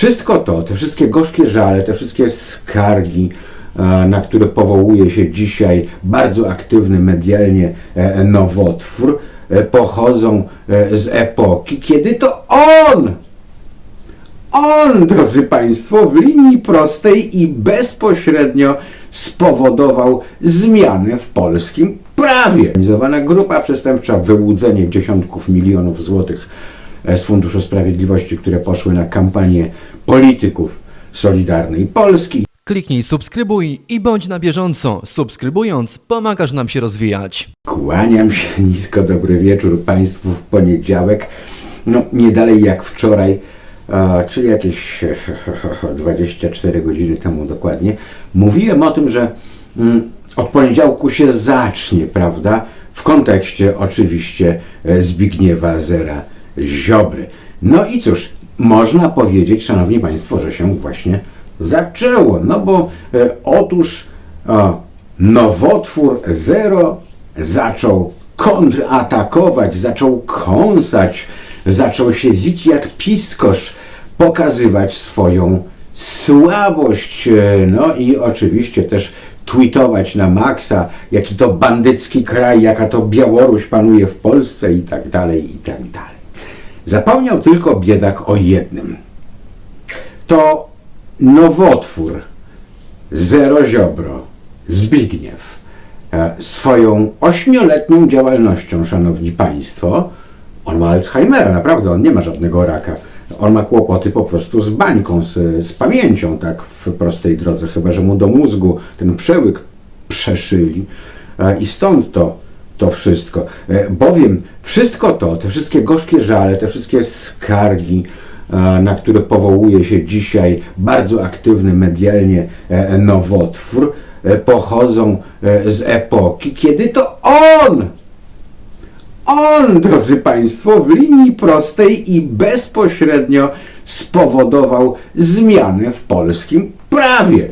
wszystko to, te wszystkie gorzkie żale, te wszystkie skargi, e, na które powołuje się dzisiaj bardzo aktywny medialnie e, nowotwór, e, pochodzą z epoki, kiedy to on on, drodzy Państwo, w linii prostej i bezpośrednio spowodował zmianę w polskim prawie. Organizowana grupa przestępcza, wyłudzenie dziesiątków milionów złotych z Funduszu Sprawiedliwości, które poszły na kampanię polityków Solidarnej Polski. Kliknij subskrybuj i bądź na bieżąco. Subskrybując pomagasz nam się rozwijać. Kłaniam się nisko, dobry wieczór Państwu w poniedziałek. No, nie dalej jak wczoraj, czyli jakieś 24 godziny temu dokładnie, mówiłem o tym, że mm, od poniedziałku się zacznie, prawda? W kontekście oczywiście e, Zbigniewa Zera Ziobry. No i cóż, można powiedzieć, Szanowni Państwo, że się właśnie zaczęło. No bo e, otóż nowotwór Zero zaczął kontratakować, zaczął kąsać, zaczął się wić jak piskosz, pokazywać swoją słabość. E, No i oczywiście też tweetować na maksa, jaki to bandycki kraj, jaka to Białoruś panuje w Polsce i tak dalej, i tak dalej. Zapomniał tylko biedak o jednym. To nowotwór Zero Ziobro, Zbigniew, e, swoją ośmioletnią działalnością, szanowni państwo, on ma Alzheimera, naprawdę, on nie ma żadnego raka. On ma kłopoty po prostu z bańką, z, z pamięcią, tak w prostej drodze, chyba że mu do mózgu ten przełyk przeszyli. E, I stąd to, to wszystko. E, Bowiem wszystko to, te wszystkie gorzkie żale, te wszystkie skargi, e, na które powołuje się dzisiaj bardzo aktywny medialnie e, nowotwór, pochodzą z epoki, kiedy to on on, drodzy Państwo, w linii prostej i bezpośrednio spowodował zmianę w polskim prawie.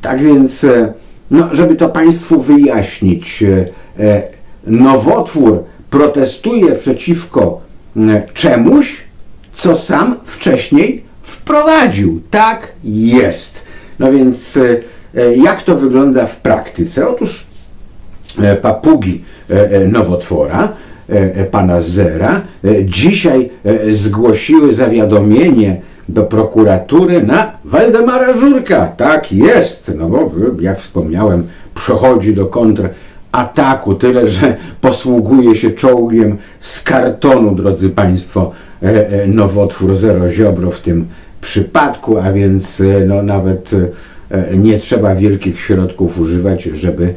Tak więc, no, żeby to Państwu wyjaśnić, nowotwór protestuje przeciwko e, czemuś, co sam wcześniej wprowadził. Tak jest. No więc, e, e, jak to wygląda w praktyce? Otóż e, papugi nowotwora, pana Zera, dzisiaj zgłosiły zawiadomienie do prokuratury na Waldemara Żurka. Tak jest, no bo jak wspomniałem, przechodzi do kontrataku, tyle że posługuje się czołgiem z kartonu, drodzy Państwo, e, e, nowotwór Zero Ziobro w tym przypadku, a więc e, no, nawet nie trzeba wielkich środków używać, żeby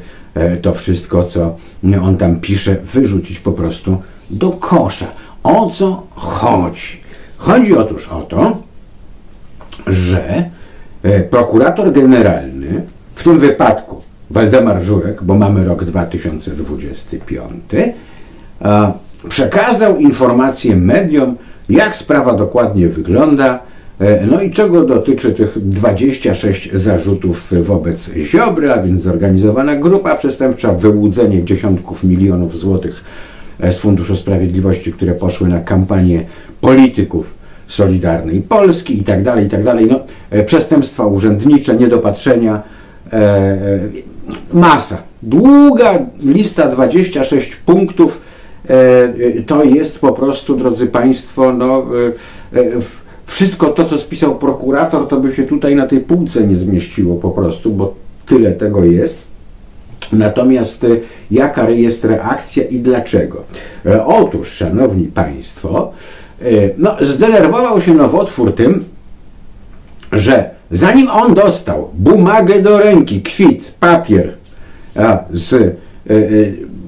to wszystko, co on tam pisze, wyrzucić po prostu do kosza. O co chodzi? Chodzi otóż o to, że prokurator generalny, w tym wypadku Waldemar Żurek, bo mamy rok 2025, a, przekazał informację mediom, jak sprawa dokładnie wygląda, e, no i czego dotyczy tych 26 zarzutów wobec Ziobry, a więc zorganizowana grupa przestępcza, wyłudzenie dziesiątków milionów złotych e, z Funduszu Sprawiedliwości, które poszły na kampanię polityków Solidarnej Polski i tak dalej, i tak dalej. No, e, przestępstwa urzędnicze, niedopatrzenia, e, e, masa. Długa lista, 26 punktów. E, to jest po prostu, drodzy Państwo, no, e, e, wszystko to, co spisał prokurator, to by się tutaj na tej półce nie zmieściło po prostu, bo tyle tego jest. Natomiast jaka jest reakcja i dlaczego? Otóż, Szanowni Państwo, no, zdenerwował się nowotwór tym, że zanim on dostał bumagę do ręki, kwit, papier a, z, e, e,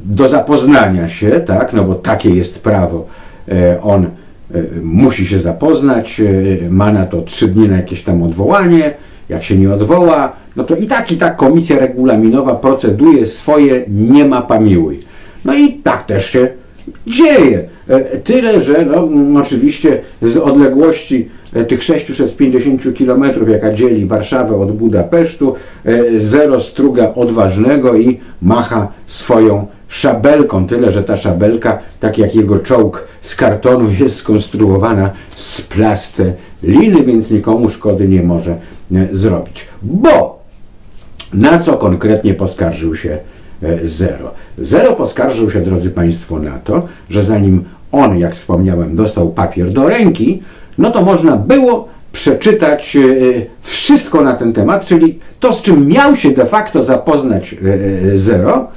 do zapoznania się, tak, no bo takie jest prawo, e, on e, musi się zapoznać, e, ma na to trzy dni na jakieś tam odwołanie, jak się nie odwoła, no to i tak, i tak komisja regulaminowa proceduje swoje, nie ma pamiłuj. No i tak też się dzieje. E, Tyle, że no, oczywiście z odległości e, tych 650 km, jaka dzieli Warszawę od Budapesztu, e, zero struga odważnego i macha swoją szabelką, tyle że ta szabelka, tak jak jego czołg z kartonu, jest skonstruowana z plasteliny, więc nikomu szkody nie może zrobić. Bo na co konkretnie poskarżył się Zero? Zero poskarżył się, drodzy Państwo, na to, że zanim on, jak wspomniałem, dostał papier do ręki, no to można było przeczytać e, wszystko na ten temat, czyli to, z czym miał się de facto zapoznać e, e, Zero,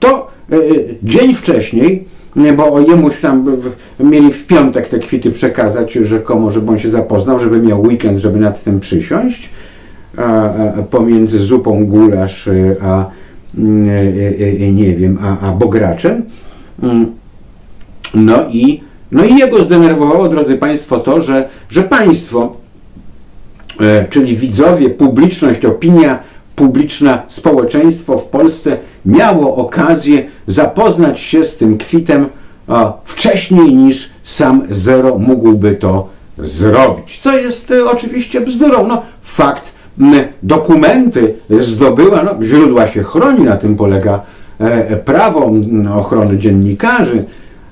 to e, dzień wcześniej, nie, bo jemuś tam mieli w piątek te kwity przekazać rzekomo, żeby on się zapoznał, żeby miał weekend, żeby nad tym przysiąść, pomiędzy zupą gulasz e, a e, e, e, nie wiem, a, a bograczem. Mm. No i, no i jego zdenerwowało, drodzy Państwo, to, że, że państwo, e, czyli widzowie, publiczność, opinia publiczna, społeczeństwo w Polsce miało okazję zapoznać się z tym kwitem wcześniej niż sam Zero mógłby to zrobić. Co jest e, oczywiście bzdurą. No, fakt, dokumenty zdobyła, no, źródła się chroni, na tym polega e, prawo m, ochrony dziennikarzy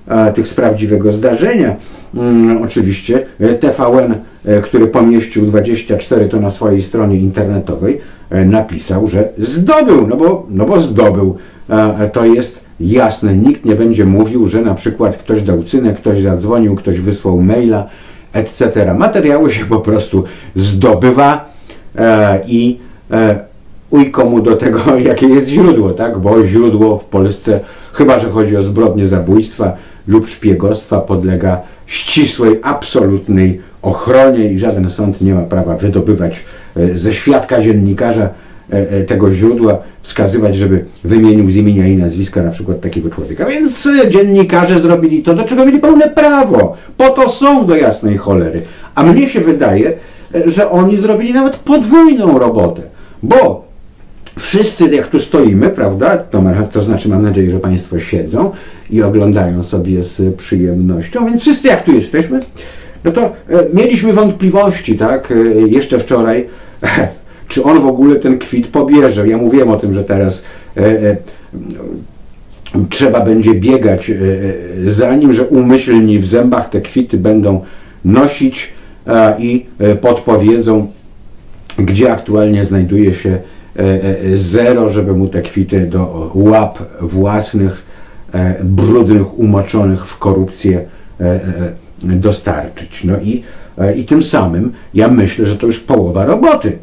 e, tych z prawdziwego zdarzenia. Mm, Oczywiście e, TVN, e, który pomieścił 24 to na swojej stronie internetowej, e, napisał, że zdobył, no bo, no bo zdobył. E, To jest jasne. Nikt nie będzie mówił, że na przykład ktoś dał cynę, ktoś zadzwonił, ktoś wysłał maila, etc. Materiały się po prostu zdobywa e, i e, uj komu do tego, jakie jest źródło, tak? Bo źródło w Polsce, chyba że chodzi o zbrodnie zabójstwa lub szpiegostwa, podlega ścisłej, absolutnej ochronie i żaden sąd nie ma prawa wydobywać e, ze świadka dziennikarza e, e, tego źródła, wskazywać, żeby wymienił z imienia i nazwiska na przykład takiego człowieka. Więc e, dziennikarze zrobili to, do czego mieli pełne prawo. Po to są do jasnej cholery. A mnie się wydaje, e, że oni zrobili nawet podwójną robotę, bo wszyscy jak tu stoimy, prawda, to, to znaczy mam nadzieję, że Państwo siedzą i oglądają sobie z przyjemnością, więc wszyscy jak tu jesteśmy, no to e, mieliśmy wątpliwości, tak, e, jeszcze wczoraj, czy on w ogóle ten kwit pobierze. Ja mówiłem o tym, że teraz e, e, trzeba będzie biegać e, e, za nim, że umyślni w zębach te kwity będą nosić e, i e, podpowiedzą, gdzie aktualnie znajduje się e, e, zero, żeby mu te kwity do łap własnych, brudnych, umoczonych w korupcję dostarczyć. No i, i tym samym ja myślę, że to już połowa roboty.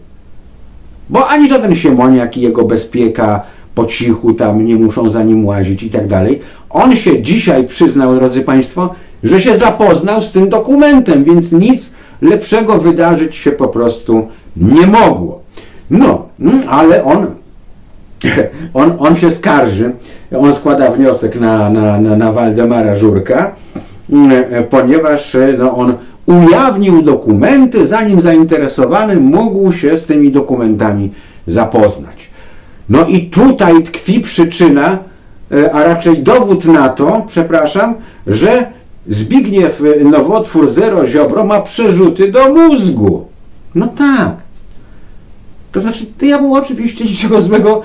Bo ani żaden siemoniak i jego bezpieka po cichu tam nie muszą za nim łazić i tak dalej. On się dzisiaj przyznał, drodzy Państwo, że się zapoznał z tym dokumentem, więc nic lepszego wydarzyć się po prostu nie mogło. No, mm, ale on on, on się skarży, on składa wniosek na, na, na, na Waldemara Żurka, mm, ponieważ e, no, on ujawnił dokumenty, zanim zainteresowany mógł się z tymi dokumentami zapoznać. No i tutaj tkwi przyczyna, e, a raczej dowód na to, przepraszam, że Zbigniew Nowotwór Zero Ziobro ma przerzuty do mózgu. No tak. To znaczy, to ja mu oczywiście niczego złego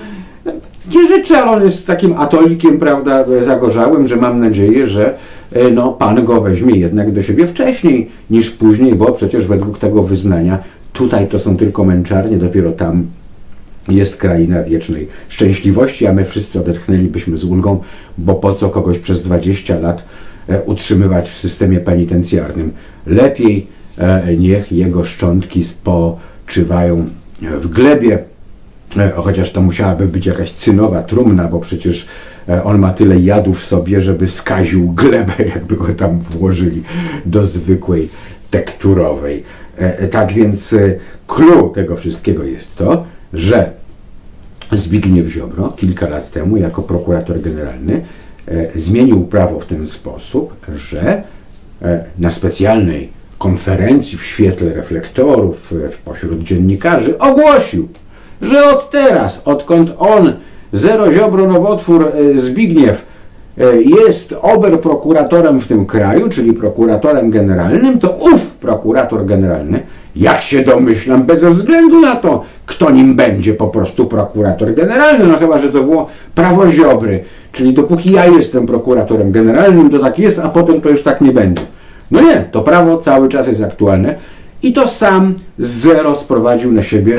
nie życzę, ale on jest takim atolikiem, prawda, zagorzałym, że mam nadzieję, że e, no, Pan go weźmie jednak do siebie wcześniej niż później, bo przecież według tego wyznania tutaj to są tylko męczarnie, dopiero tam jest kraina wiecznej szczęśliwości, a my wszyscy odetchnęlibyśmy z ulgą, bo po co kogoś przez 20 lat utrzymywać w systemie penitencjarnym. Lepiej e, niech jego szczątki spoczywają w glebie, E, chociaż to musiałaby być jakaś cynowa trumna, bo przecież e, on ma tyle jadu w sobie, żeby skaził glebę, jakby go tam włożyli do zwykłej tekturowej. E, e, Tak więc e, clue tego wszystkiego jest to, że Zbigniew Ziobro kilka lat temu jako prokurator generalny e, zmienił prawo w ten sposób, że e, na specjalnej konferencji w świetle reflektorów e, pośród dziennikarzy ogłosił, że od teraz, odkąd on, Zero Ziobro Nowotwór e, Zbigniew, e, jest oberprokuratorem w tym kraju, czyli prokuratorem generalnym, to ów prokurator generalny, jak się domyślam, bez względu na to, kto nim będzie, po prostu prokurator generalny, no chyba, że to było prawo Ziobry, czyli dopóki ja jestem prokuratorem generalnym, to tak jest, a potem to już tak nie będzie. No nie, to prawo cały czas jest aktualne i to sam zero sprowadził na siebie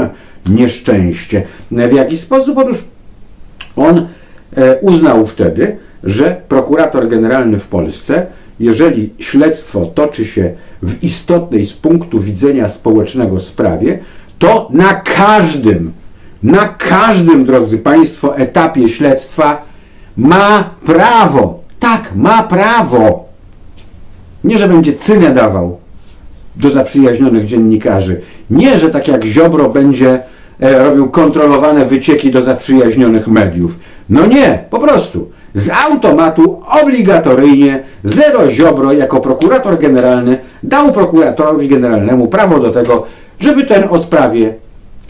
nieszczęście. W jaki sposób? Otóż on e, uznał wtedy, że prokurator generalny w Polsce, jeżeli śledztwo toczy się w istotnej z punktu widzenia społecznego sprawie, to na każdym, na każdym, drodzy Państwo, etapie śledztwa ma prawo, tak, ma prawo, nie, że będzie cynę dawał do zaprzyjaźnionych dziennikarzy. Nie, że tak jak Ziobro będzie e, robił kontrolowane wycieki do zaprzyjaźnionych mediów. No nie, po prostu. Z automatu obligatoryjnie Zero Ziobro jako prokurator generalny dał prokuratorowi generalnemu prawo do tego, żeby ten o sprawie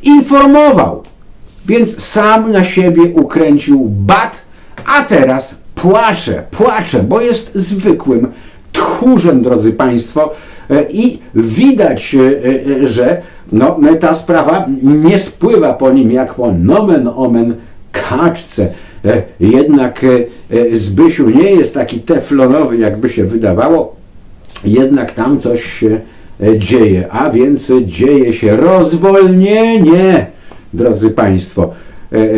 informował. Więc sam na siebie ukręcił bat, a teraz płacze, płacze, bo jest zwykłym tchórzem, drodzy Państwo, e, i widać, e, e, że no, ta sprawa nie spływa po nim jak po nomen omen kaczce. E, Jednak e, e, Zbysiu nie jest taki teflonowy, jakby się wydawało, jednak tam coś się dzieje, a więc dzieje się rozwolnienie, drodzy Państwo.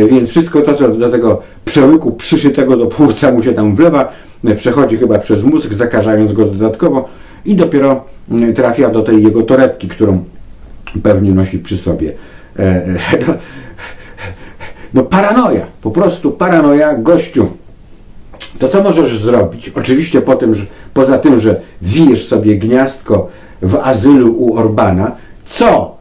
Więc wszystko to, co do tego przełyku przyszytego do płuca mu się tam wlewa, przechodzi chyba przez mózg, zakażając go dodatkowo i dopiero mm, trafia do tej jego torebki, którą pewnie nosi przy sobie. No, no paranoja, po prostu paranoja gościu. To co możesz zrobić? Oczywiście po tym, że, poza tym, że wijesz sobie gniazdko w azylu u Orbana, co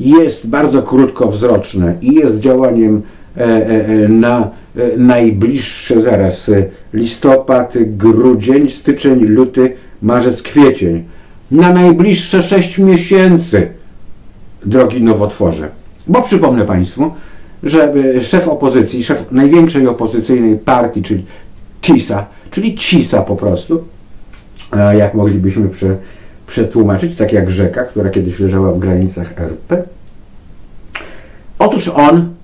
jest bardzo krótkowzroczne i jest działaniem e, e, e, na najbliższe zaraz listopad, grudzień, styczeń, luty, marzec, kwiecień. Na najbliższe 6 miesięcy, drogi nowotworze. Bo przypomnę Państwu, że e, szef opozycji, szef największej opozycyjnej partii, czyli TISA, czyli CISA po prostu, a jak moglibyśmy prze, przetłumaczyć, tak jak rzeka, która kiedyś leżała w granicach RP. Otóż on,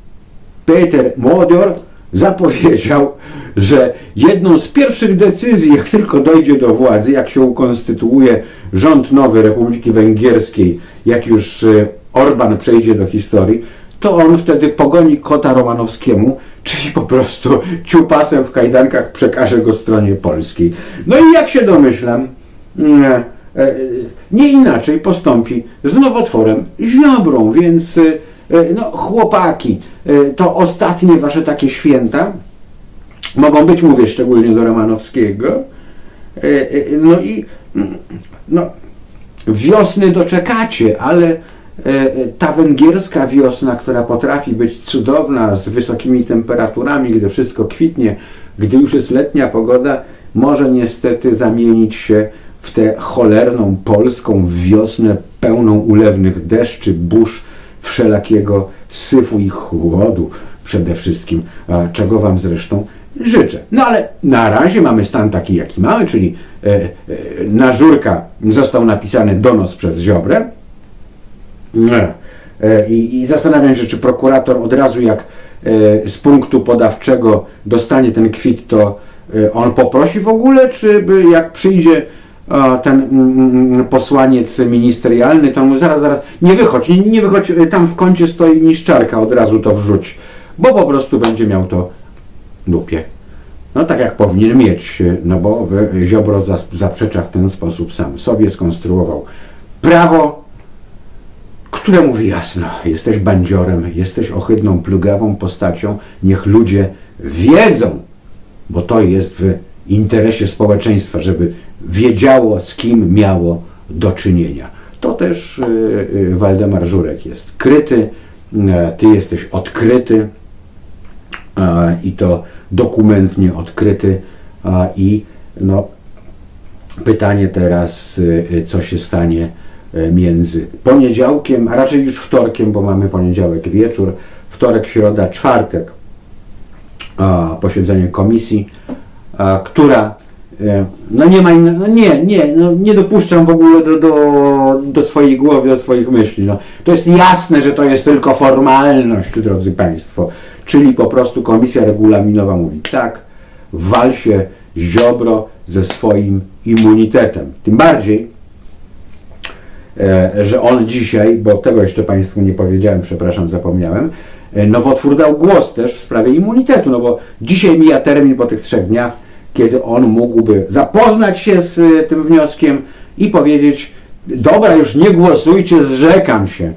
Peter Modior, zapowiedział, że jedną z pierwszych decyzji, jak tylko dojdzie do władzy, jak się ukonstytuuje rząd nowy Republiki Węgierskiej, jak już e, Orban przejdzie do historii, to on wtedy pogoni kota Romanowskiemu, czyli po prostu ciupasem w kajdankach przekaże go stronie polskiej. No i jak się domyślam, mm, e, nie inaczej postąpi z nowotworem Ziobrą, więc e, no, chłopaki, e, to ostatnie wasze takie święta mogą być, mówię szczególnie do Romanowskiego, E, e, no i mm, no, wiosny doczekacie, ale e, ta węgierska wiosna, która potrafi być cudowna, z wysokimi temperaturami, gdy wszystko kwitnie, gdy już jest letnia pogoda, może niestety zamienić się w tę cholerną polską wiosnę pełną ulewnych deszczy, burz, wszelakiego syfu i chłodu przede wszystkim, czego Wam zresztą życzę. No ale na razie mamy stan taki, jaki mamy, czyli e, e, na Żurka został napisany donos przez Ziobrę. E, I, I zastanawiam się, czy prokurator od razu jak e, z punktu podawczego dostanie ten kwit, to e, on poprosi w ogóle, czy by jak przyjdzie ten mm, mm, posłaniec ministerialny, to mu zaraz, zaraz, nie wychodź, nie, nie wychodź, tam w kącie stoi niszczarka, od razu to wrzuć, bo po prostu będzie miał to dupie. No tak jak powinien mieć, no bo Ziobro zaprzecza w ten sposób sam sobie, skonstruował prawo, które mówi jasno, jesteś bandziorem, jesteś ohydną, plugawą postacią, niech ludzie wiedzą, bo to jest w interesie społeczeństwa, żeby wiedziało, z kim miało do czynienia. To też y, y, Waldemar Żurek jest kryty, y, ty jesteś odkryty i to dokumentnie odkryty i no, pytanie teraz, co się stanie między poniedziałkiem, a raczej już wtorkiem, bo mamy poniedziałek wieczór, wtorek, środa, czwartek. posiedzenie komisji, która e, no nie ma no nie, nie, no nie dopuszczam w ogóle do, do, do swojej głowy, do swoich myśli. No, to jest jasne, że to jest tylko formalność, drodzy Państwo. Czyli po prostu komisja regulaminowa mówi tak, wal się Ziobro ze swoim immunitetem. Tym bardziej, e, że on dzisiaj, bo tego jeszcze Państwu nie powiedziałem, przepraszam, zapomniałem, e, nowotwór dał głos też w sprawie immunitetu, no bo dzisiaj mija termin po tych trzech dniach, kiedy on mógłby zapoznać się z e, tym wnioskiem i powiedzieć, dobra, już nie głosujcie, zrzekam się.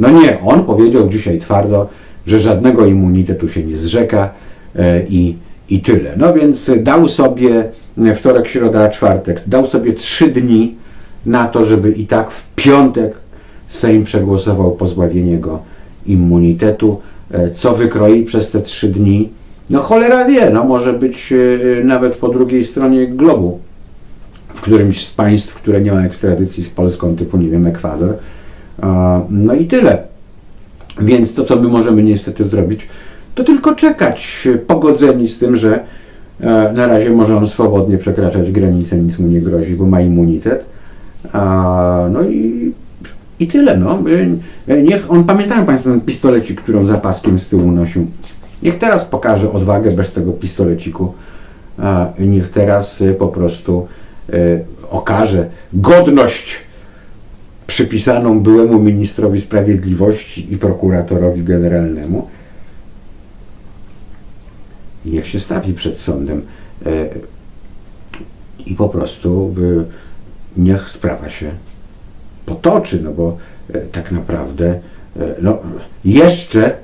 No nie, on powiedział dzisiaj twardo, że żadnego immunitetu się nie zrzeka e, i, i tyle. No więc dał sobie e, wtorek, środa, czwartek, dał sobie trzy dni na to, żeby i tak w piątek Sejm przegłosował pozbawienie go immunitetu. E, Co wykroi przez te trzy dni? No cholera wie, no może być e, nawet po drugiej stronie globu w którymś z państw, które nie ma ekstradycji z Polską, typu, nie wiem, Ekwador. No i tyle. Więc to, co my możemy niestety zrobić, to tylko czekać, pogodzeni z tym, że e, na razie może on swobodnie przekraczać granice, nic mu nie grozi, bo ma immunitet. No i, i tyle. No. E, Niech on, pamiętają Państwo ten pistolecik, którą za paskiem z tyłu nosił. Niech teraz pokaże odwagę bez tego pistoleciku. Niech teraz e, po prostu e, okaże godność przypisaną byłemu ministrowi sprawiedliwości i prokuratorowi generalnemu niech się stawi przed sądem i po prostu niech sprawa się potoczy, no bo e, tak naprawdę e, no, jeszcze,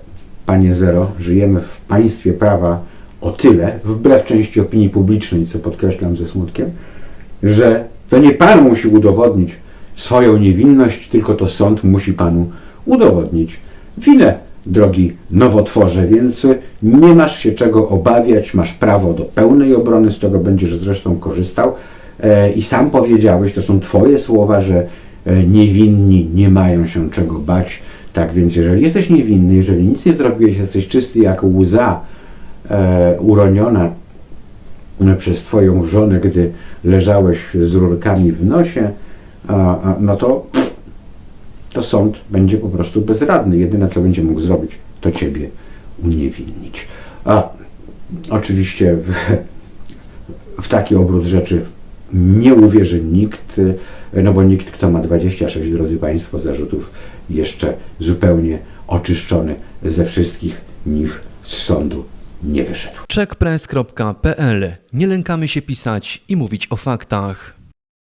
panie Zero, żyjemy w państwie prawa o tyle, wbrew części opinii publicznej, co podkreślam ze smutkiem, że to nie pan musi udowodnić swoją niewinność, tylko to sąd musi panu udowodnić winę, drogi nowotworze, więc y, nie masz się czego obawiać, masz prawo do pełnej obrony, z czego będziesz zresztą korzystał. E, i sam powiedziałeś, to są twoje słowa, że e, niewinni nie mają się czego bać, tak więc jeżeli jesteś niewinny, jeżeli nic nie zrobiłeś, jesteś czysty jak łza e, uroniona e, przez Twoją żonę, gdy leżałeś z rurkami w nosie, a, a, no to, to sąd będzie po prostu bezradny. Jedyne, co będzie mógł zrobić, to Ciebie uniewinnić. A oczywiście w, w taki obrót rzeczy nie uwierzy nikt, no bo nikt, kto ma 26, drodzy Państwo, zarzutów jeszcze zupełnie oczyszczony ze wszystkich nich z sądu nie wyszedł. Checkpress.pl. Nie lękamy się pisać i mówić o faktach.